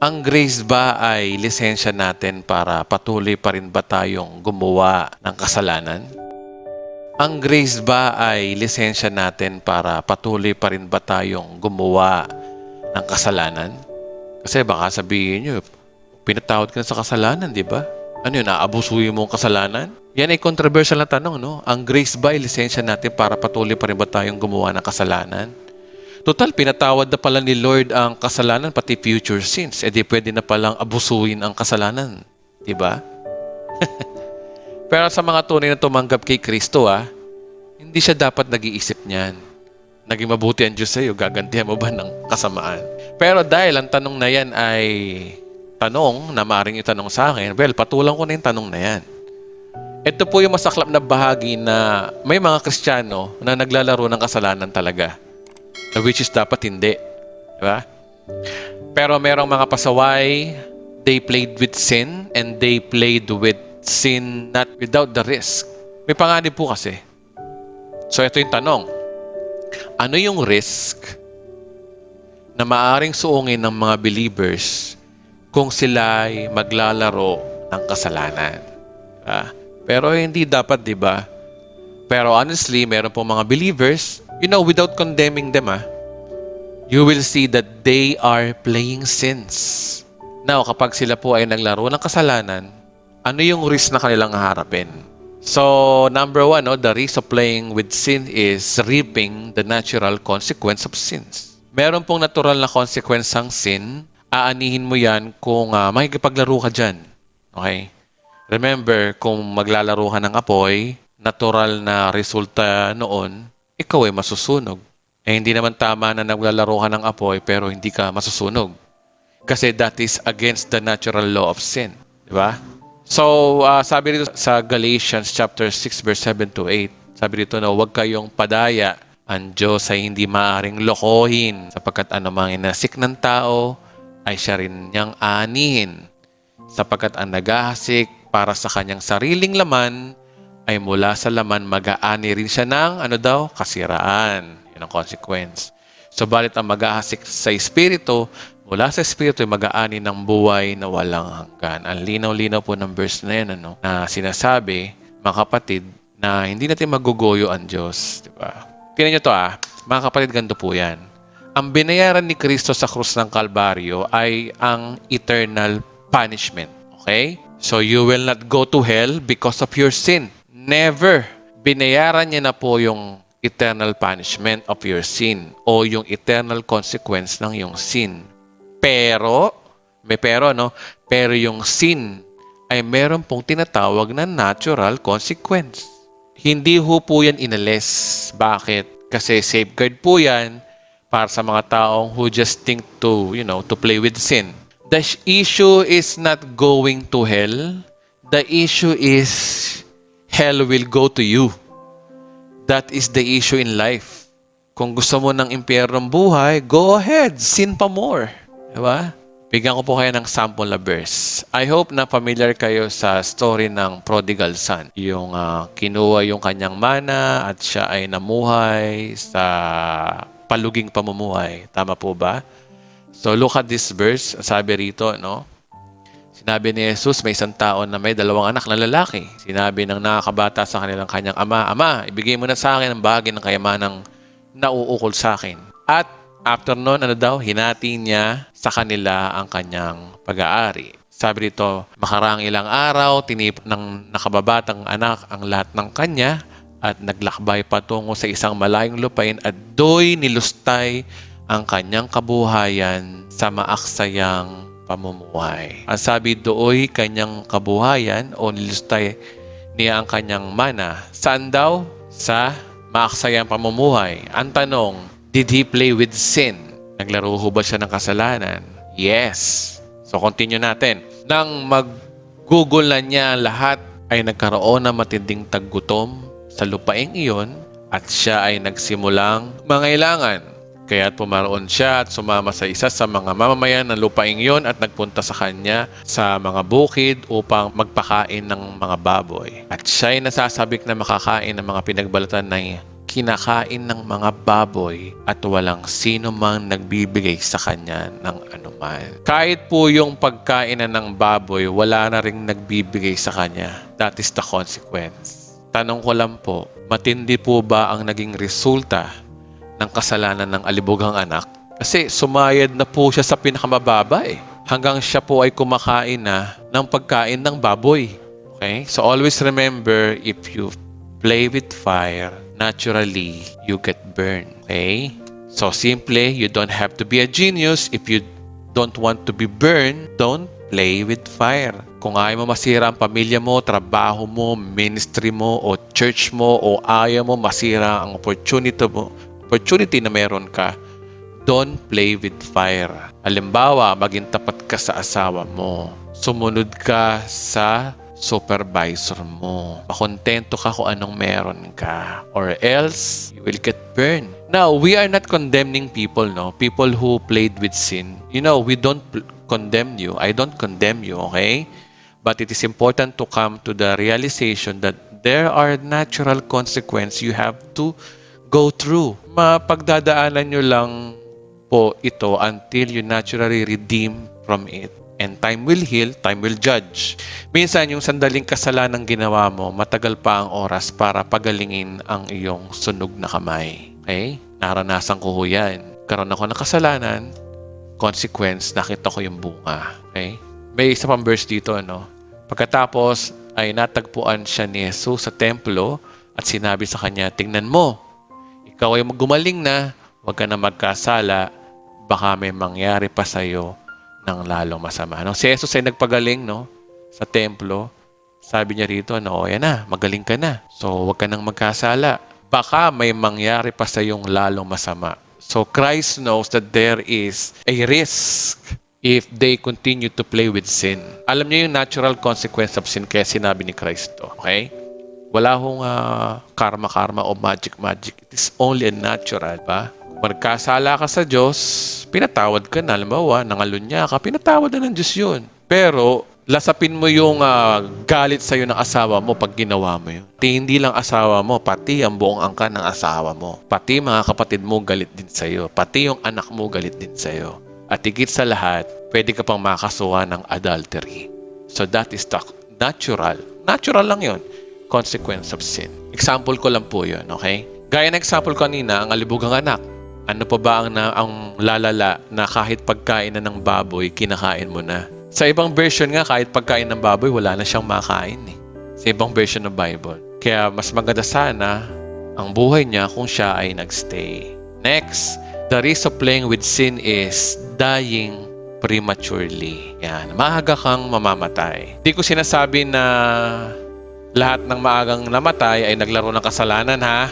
Ang grace ba ay lisensya natin para patuloy pa rin ba tayong gumawa ng kasalanan? Ang grace ba ay lisensya natin para patuloy pa rin ba tayong gumawa ng kasalanan? Kasi baka sabihin nyo, pinatawad ka na sa kasalanan, di ba? Ano yun, aabusuhin mo ang kasalanan? Yan ay controversial na tanong, no? Ang grace ba ay lisensya natin para patuloy pa rin ba tayong gumawa ng kasalanan? Total, pinatawad na pala ni Lord ang kasalanan, pati future sins. E di pwede na palang abusuin ang kasalanan. Di ba? Pero sa mga tunay na tumanggap kay Kristo, ah, hindi siya dapat nag-iisip niyan. Naging mabuti ang Diyos sa'yo, gagantihan mo ba ng kasamaan? Pero dahil ang tanong na yan ay tanong na maaaring itanong sa akin, well, patulang ko na yung tanong na yan. Ito po yung masaklap na bahagi na may mga Kristiyano na naglalaro ng kasalanan talaga. Which is dapat hindi. Di ba? Pero merong mga pasaway, they played with sin and they played with sin not without the risk. May panganib po kasi. So ito yung tanong. Ano yung risk na maaring suungin ng mga believers kung sila ay maglalaro ng kasalanan? Diba? Pero hindi dapat, di ba? Pero honestly, meron po mga believers, you know, without condemning them, ah, you will see that they are playing sins. Now, kapag sila po ay naglaro ng kasalanan, ano yung risk na kanilang harapin? So, number one, no, the risk of playing with sin is reaping the natural consequence of sins. Meron pong natural na consequence ang sin, aanihin mo yan kung uh, makikipaglaro ka dyan. Okay? Remember, kung maglalaro ka ng apoy, natural na resulta noon, ikaw ay masusunog. Eh, hindi naman tama na naglalaro ka ng apoy pero hindi ka masusunog. Kasi that is against the natural law of sin. Di ba? So, uh, sabi dito sa Galatians chapter 6 verse 7 to 8, sabi dito na huwag kayong padaya. Ang Diyos ay hindi maaaring lokohin sapagkat anumang inasik ng tao ay siya rin niyang aanihin. Sapagkat ang naghahasik para sa kanyang sariling laman ay mula sa laman mag-aani rin siya ng ano daw? Kasiraan. Yan ang consequence. Subalit ang mag-ahasik sa Espiritu, mula sa Espiritu ay mag-aani ng buhay na walang hanggan. Ang linaw-linaw po ng verse na yan, ano, na sinasabi, mga kapatid, na hindi natin magugoyo ang Diyos. Di ba? Tingnan nyo to ah. Mga kapatid, ganito po yan. Ang binayaran ni Kristo sa krus ng Kalbaryo ay ang eternal punishment. Okay? So you will not go to hell because of your sin. Never. Binayaran niya na po yung eternal punishment of your sin o yung eternal consequence ng yung sin. Pero, may pero no, pero yung sin ay meron pong tinatawag na natural consequence. Hindi ho po yan inalis. Bakit? Kasi safeguard po yan para sa mga taong who just think to, you know, to play with sin. The issue is not going to hell. The issue is hell will go to you. That is the issue in life. Kung gusto mo ng impyernong buhay, go ahead, sin pa more. Diba? Bigyan ko po kayo ng sample na verse. I hope na familiar kayo sa story ng prodigal son. Yung uh, kinuha yung kanyang mana at siya ay namuhay sa paluging pamumuhay. Tama po ba? So look at this verse. Sabi rito, no? Sinabi ni Jesus, may isang tao na may dalawang anak na lalaki. Sinabi ng nakakabata sa kanilang kanyang ama, Ama, ibigay mo na sa akin ang bahagi ng kayamanang nauukol sa akin. At after noon, ano daw, hinati niya sa kanila ang kanyang pag-aari. Sabi dito, makarang ilang araw, tinip ng nakababatang anak ang lahat ng kanya at naglakbay patungo sa isang malayong lupain at do'y nilustay ang kanyang kabuhayan sa maaksayang pamumuhay. Ang sabi dooy kanyang kabuhayan o nilustay niya ang kanyang mana. Saan daw? Sa maaksayang pamumuhay. Ang tanong, did he play with sin? Naglaro ho ba siya ng kasalanan? Yes. So continue natin. Nang mag-google na niya lahat ay nagkaroon ng matinding taggutom sa lupaing iyon at siya ay nagsimulang mangailangan Kaya't pumaroon siya at sumama sa isa sa mga mamamayan ng lupaing yon at nagpunta sa kanya sa mga bukid upang magpakain ng mga baboy. At siya ay nasasabik na makakain ng mga pinagbalatan ng kinakain ng mga baboy at walang sino mang nagbibigay sa kanya ng anuman. Kahit po yung pagkainan ng baboy, wala na ring nagbibigay sa kanya. That is the consequence. Tanong ko lang po, matindi po ba ang naging resulta ng kasalanan ng alibugang anak? Kasi sumayad na po siya sa pinakamababa eh. Hanggang siya po ay kumakain na ng pagkain ng baboy. Okay? So always remember, if you play with fire, naturally you get burned. Okay? So simple, you don't have to be a genius. If you don't want to be burned, don't play with fire. Kung ayaw mo masira ang pamilya mo, trabaho mo, ministry mo, o church mo, o ayaw mo masira ang opportunity mo, opportunity na meron ka, don't play with fire. Halimbawa, maging tapat ka sa asawa mo. Sumunod ka sa supervisor mo. Makontento ka kung anong meron ka. Or else, you will get burned. Now, we are not condemning people, no? People who played with sin. You know, we don't condemn you. I don't condemn you, okay? But it is important to come to the realization that there are natural consequences you have to go through. Mapagdadaanan nyo lang po ito until you naturally redeem from it. And time will heal, time will judge. Minsan, yung sandaling kasalanan ginawa mo, matagal pa ang oras para pagalingin ang iyong sunog na kamay. Okay? Naranasan ko ho yan. Karoon ako ng kasalanan, consequence, nakita ko yung bunga. Okay? May isa pang verse dito, ano? Pagkatapos ay natagpuan siya ni Jesus sa templo at sinabi sa kanya, Tingnan mo, ikaw ay gumaling na, huwag ka na magkasala, baka may mangyari pa sa iyo ng lalong masama. No? Si Jesus ay nagpagaling no? sa templo. Sabi niya rito, no, yan na, magaling ka na. So, huwag ka nang magkasala. Baka may mangyari pa sa iyong lalong masama. So, Christ knows that there is a risk if they continue to play with sin. Alam niyo yung natural consequence of sin kaya sinabi ni Christ to. Okay? Wala hong ah, karma-karma o magic-magic. It is only a natural, ba? Kung nagkasala ka sa Diyos, pinatawad ka na. Halimbawa, nangalunya ka, pinatawad na ng Diyos yun. Pero, lasapin mo yung ah, galit sa'yo ng asawa mo pag ginawa mo yun. Di, hindi lang asawa mo, pati ang buong angkan ng asawa mo. Pati mga kapatid mo galit din sa'yo. Pati yung anak mo galit din sa'yo. At higit sa lahat, pwede ka pang makasuha ng adultery. So that is the natural. Natural lang yon consequence of sin. Example ko lang po yun, okay? Gaya ng example kanina, ang alibugang anak. Ano pa ba ang, na, ang lalala na kahit pagkain na ng baboy, kinakain mo na? Sa ibang version nga, kahit pagkain ng baboy, wala na siyang makain eh. Sa ibang version ng Bible. Kaya mas maganda sana ang buhay niya kung siya ay nagstay. Next, the risk of playing with sin is dying prematurely. Yan, maaga kang mamamatay. Hindi ko sinasabi na lahat ng maagang namatay ay naglaro ng kasalanan ha.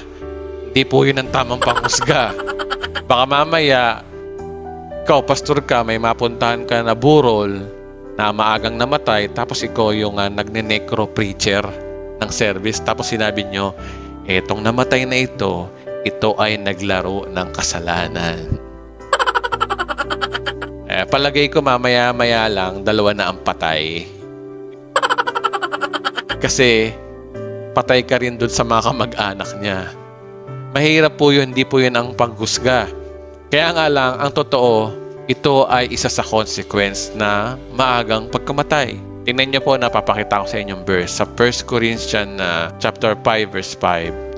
Hindi po yun ang tamang panghusga. Baka mamaya, ikaw, pastor ka, may mapuntahan ka na burol na maagang namatay, tapos ikaw yung uh, nagne-necro preacher ng service, tapos sinabi nyo, etong namatay na ito, ito ay naglaro ng kasalanan. Eh, palagay ko mamaya-maya lang, dalawa na ang patay. Kasi patay ka rin dun sa mga kamag-anak niya. Mahirap po yun, hindi po yun ang paghusga. Kaya nga lang, ang totoo, ito ay isa sa consequence na maagang pagkamatay. Tingnan niyo po, napapakita ko sa inyong verse sa 1 Corinthians uh, chapter 5 verse 5.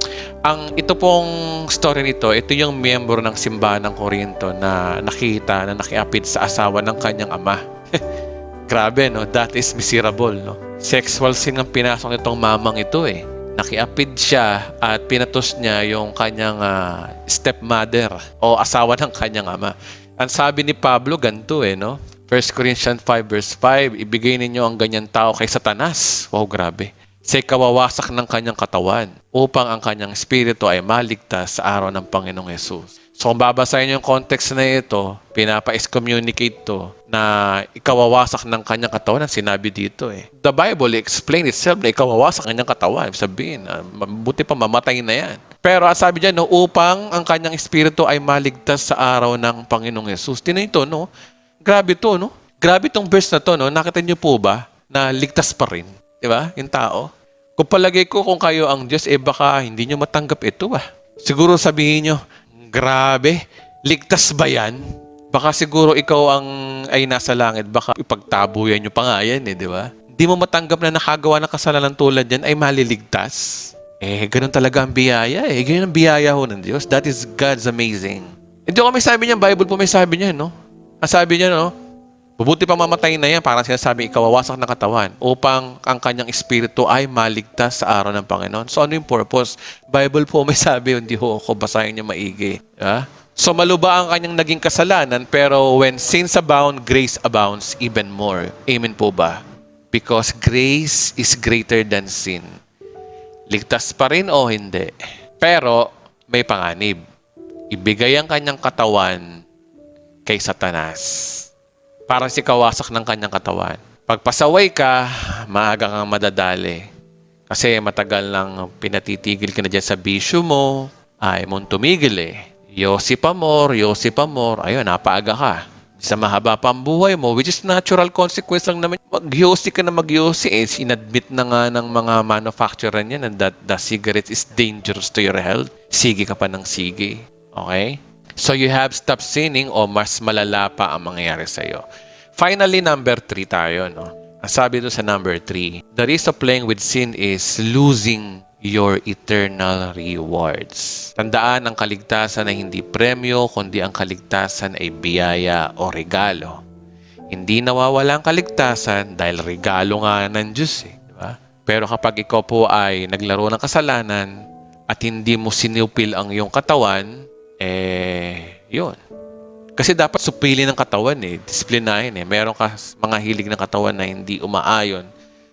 Ang ito pong story nito, ito yung miyembro ng simbahan ng Korinto na nakita na nakiapid sa asawa ng kanyang ama. Grabe, no? That is miserable, no? Sexual sin ang pinasok nitong mamang ito, eh. Nakiapid siya at pinatos niya yung kanyang ah, stepmother o asawa ng kanyang ama. Ang sabi ni Pablo, ganito eh, no? 1 Corinthians 5 verse 5, ibigay ninyo ang ganyan tao kay Satanas. Wow, grabe. Sa kawawasak ng kanyang katawan upang ang kanyang espiritu ay maligtas sa araw ng Panginoong Yesus. So kung babasahin yung context na ito, pinapa-excommunicate to na ikawawasak ng kanyang katawan ang sinabi dito eh. The Bible explain itself na ikawawasak ng kanyang katawan. Sabihin, uh, mabuti pa mamatay na yan. Pero ang sabi diyan, no, upang ang kanyang espiritu ay maligtas sa araw ng Panginoong Yesus. Tinan ito, no? Grabe to, no? Grabe tong verse na to, no? Nakita niyo po ba na ligtas pa rin? Di ba? Yung tao. Kung palagay ko kung kayo ang Diyos, eh baka hindi nyo matanggap ito ah. Siguro sabihin nyo, grabe, ligtas ba yan? Baka siguro ikaw ang ay nasa langit, baka ipagtabuyan nyo pa nga yan eh, di ba? Hindi mo matanggap na nakagawa ng kasalanan tulad yan ay maliligtas. Eh, ganun talaga ang biyaya eh. Ganun ang biyaya ho ng Diyos. That is God's amazing. Hindi ko may sabi niya, Bible po may sabi niya, no? Ang sabi niya, no? Mabuti pa mamatay na yan, parang sinasabi, ikawawasak ng katawan upang ang kanyang espiritu ay maligtas sa araw ng Panginoon. So ano yung purpose? Bible po may sabi, hindi ho ako basahin niyo maigi. Ah? So maluba ang kanyang naging kasalanan, pero when sins abound, grace abounds even more. Amen po ba? Because grace is greater than sin. Ligtas pa rin o hindi? Pero may panganib. Ibigay ang kanyang katawan kay Satanas para si kawasak ng kanyang katawan. Pagpasaway ka, maaga kang madadali. Kasi matagal lang pinatitigil ka na dyan sa bisyo mo, ay mong tumigil eh. Yosi pa more, more, ayun, napaaga ka. Sa mahaba pa ang buhay mo, which is natural consequence lang naman. Magyosi ka na magyosi eh. Inadmit na nga ng mga manufacturer niyan that the cigarette is dangerous to your health. Sige ka pa ng sige. Okay? So you have stopped sinning o mas malala pa ang mangyayari sa iyo. Finally, number 3 tayo. No? Ang sabi doon sa number 3, the risk of playing with sin is losing your eternal rewards. Tandaan ang kaligtasan ay hindi premyo, kundi ang kaligtasan ay biyaya o regalo. Hindi nawawala ang kaligtasan dahil regalo nga ng Diyos. Eh, di ba? Pero kapag ikaw po ay naglaro ng kasalanan at hindi mo sinupil ang iyong katawan, eh, yun. Kasi dapat supili ng katawan eh, disiplinahin eh. Meron ka mga hilig ng katawan na hindi umaayon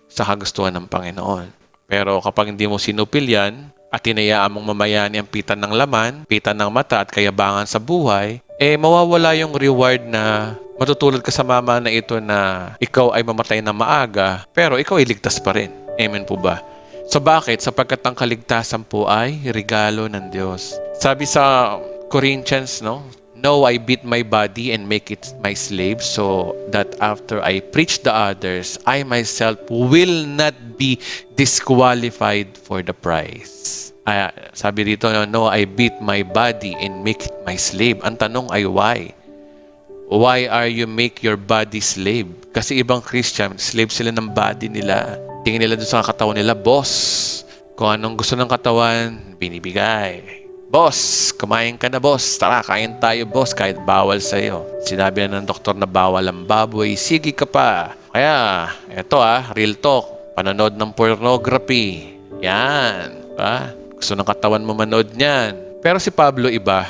sa kagustuhan ng Panginoon. Pero kapag hindi mo sinupil yan, at tinayaan mong mamayani ang pitan ng laman, pitan ng mata at kayabangan sa buhay, eh mawawala yung reward na matutulad ka sa mama na ito na ikaw ay mamatay na maaga, pero ikaw ay ligtas pa rin. Amen po ba? So bakit? Sapagkat ang kaligtasan po ay regalo ng Diyos. Sabi sa Corinthians, no? No, I beat my body and make it my slave so that after I preach the others, I myself will not be disqualified for the prize. Ah, sabi dito, no, I beat my body and make it my slave. Ang tanong ay why? Why are you make your body slave? Kasi ibang Christian, slave sila ng body nila. Tingin nila doon sa katawan nila, boss. Kung anong gusto ng katawan, binibigay. Boss, kumain ka na boss. Tara, kain tayo boss kahit bawal sa'yo. Sinabi na ng doktor na bawal ang baboy, sige ka pa. Kaya, eto ah, real talk. Panonood ng pornography. Yan. Ba? Gusto ng katawan mo manood niyan. Pero si Pablo iba.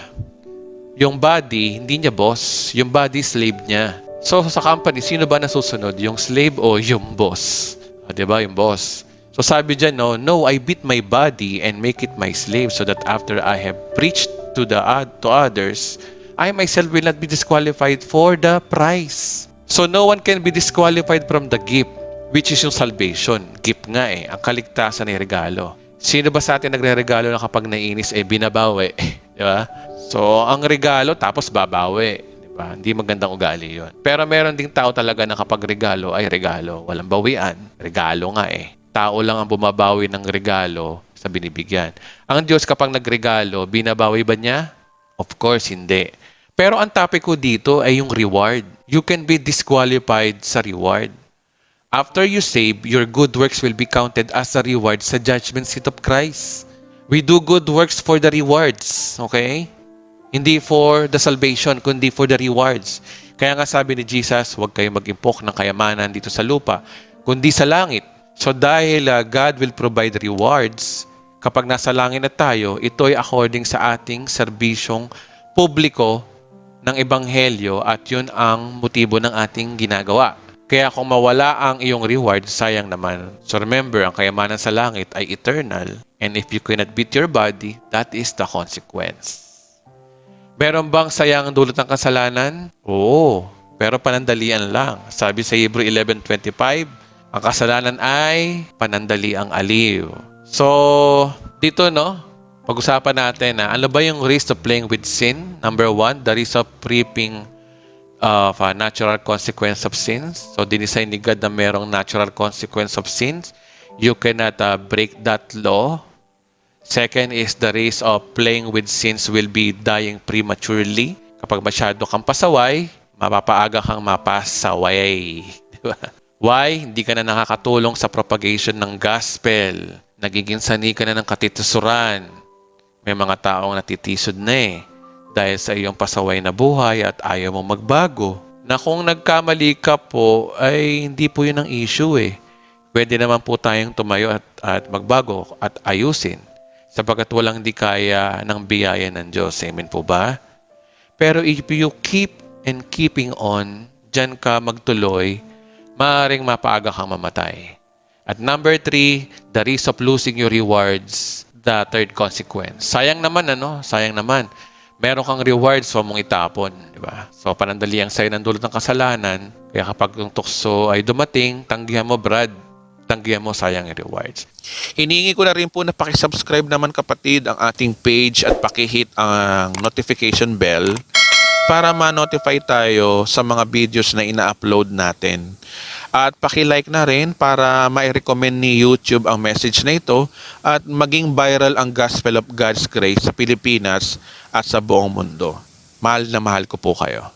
Yung body, hindi niya boss. Yung body, slave niya. So, sa company, sino ba nasusunod? Yung slave o yung boss? Ah, 'di ba Yung boss. So sabi dyan, no, no, I beat my body and make it my slave so that after I have preached to the to others, I myself will not be disqualified for the prize. So no one can be disqualified from the gift, which is yung salvation. Gift nga eh, ang kaligtasan ay regalo. Sino ba sa atin nagre-regalo na kapag nainis eh binabawi? Di ba? So ang regalo tapos babawi. Di ba? Hindi magandang ugali yon. Pero meron ding tao talaga na kapag regalo ay regalo. Walang bawian. Regalo nga eh tao lang ang bumabawi ng regalo sa binibigyan. Ang Diyos kapag nagregalo, binabawi ba niya? Of course, hindi. Pero ang topic ko dito ay yung reward. You can be disqualified sa reward. After you save, your good works will be counted as a reward sa judgment seat of Christ. We do good works for the rewards, okay? Hindi for the salvation, kundi for the rewards. Kaya nga sabi ni Jesus, huwag kayong mag-impok ng kayamanan dito sa lupa, kundi sa langit So dahil uh, God will provide rewards, kapag nasa langit na tayo, ito ay according sa ating serbisyong publiko ng Ebanghelyo at yun ang motibo ng ating ginagawa. Kaya kung mawala ang iyong reward, sayang naman. So remember, ang kayamanan sa langit ay eternal. And if you cannot beat your body, that is the consequence. Meron bang sayang dulot ng kasalanan? Oo, pero panandalian lang. Sabi sa Hebrew 11.25, ang kasalanan ay panandali ang aliw. So, dito no, pag-usapan natin na ano ba yung risk of playing with sin? Number one, the risk of reaping of a natural consequence of sins. So, dinisign ni God na merong natural consequence of sins. You cannot uh, break that law. Second is the risk of playing with sins will be dying prematurely. Kapag masyado kang pasaway, mapapaaga kang mapasaway. Di ba? Why? Hindi ka na nakakatulong sa propagation ng gospel. Nagiging sani ka na ng katitusuran. May mga taong natitisod na eh dahil sa iyong pasaway na buhay at ayaw mo magbago. Na kung nagkamali ka po, ay hindi po yun ang issue eh. Pwede naman po tayong tumayo at, at magbago at ayusin sapagkat walang di kaya ng biyaya ng Diyos. Amen po ba? Pero if you keep and keeping on, dyan ka magtuloy, maaaring mapaaga kang mamatay. At number three, the risk of losing your rewards, the third consequence. Sayang naman, ano? Sayang naman. Meron kang rewards, huwag mong itapon. Di ba? So, panandali ang sa'yo ng dulot ng kasalanan. Kaya kapag yung tukso ay dumating, tanggihan mo, Brad. Tanggihan mo, sayang yung rewards. Hiningi ko na rin po na pakisubscribe naman kapatid ang ating page at pakihit ang notification bell para ma-notify tayo sa mga videos na ina-upload natin. At paki-like na rin para ma-recommend ni YouTube ang message na ito at maging viral ang Gospel of God's Grace sa Pilipinas at sa buong mundo. Mahal na mahal ko po kayo.